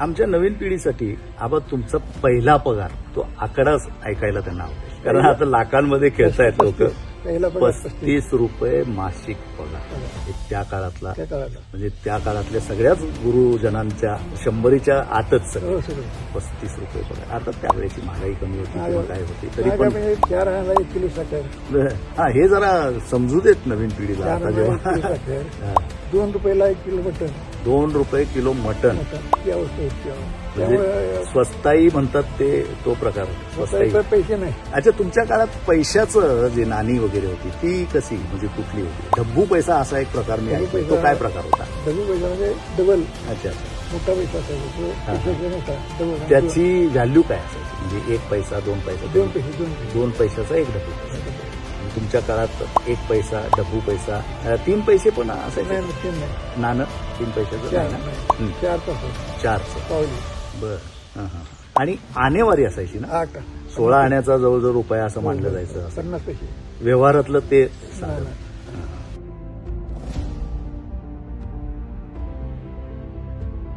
आमच्या नवीन पिढीसाठी आबा तुमचा पहिला पगार तो आकडाच ऐकायला त्यांना आवडेल. कारण आता लाखांमध्ये खेळतायत लोक. पहिला पगार पस्तीस रुपये मासिक पगार. त्या काळातला म्हणजे त्या काळातल्या सगळ्याच गुरुजनांच्या शंभरीच्या आतच सगळं. हो पस्तीस रुपये पगार. आता त्यावेळेची महागाई कमी होती किंवा काय होती? तरी पण म्हणजे हा हे जरा समजू देत नवीन पिढीला. आता जेव्हा. दोन रुपयाला एक किलो दोन रुपये किलो मटन मटण. म्हणजे स्वस्ताई म्हणतात ते तो प्रकार स्वस्ताई. पैसे नाही. अच्छा तुमच्या काळात पैशाचं जे नाणी वगैरे होती ती कशी म्हणजे कुठली होती? डब्बू पैसा असा एक प्रकार मी डब्बू ऐकतो तो काय प्रकार होता? डबल पैसा म्हणजे डबल. अच्छा. मोठा पैसा त्याची व्हॅल्यू काय असायची? म्हणजे एक पैसा दोन पैसा दोन पैसे दोन पैसे. दोन पैशाचा एक डब्बू पैसा. तुमच्या काळात एक पैसा डब्बू पैसा तीन पैसे पण नाही नाणं? तीन पैशाचं चार. नाणं. हं, चारचं. पावली. बर. हं, हं. आणि आनेवारी असायची ना? आठ. सोळा आण्याचा जवळजवळ रुपया असं मानलं जायचं. असं पन्नास पैसे. व्यवहारातलं ते सांगा.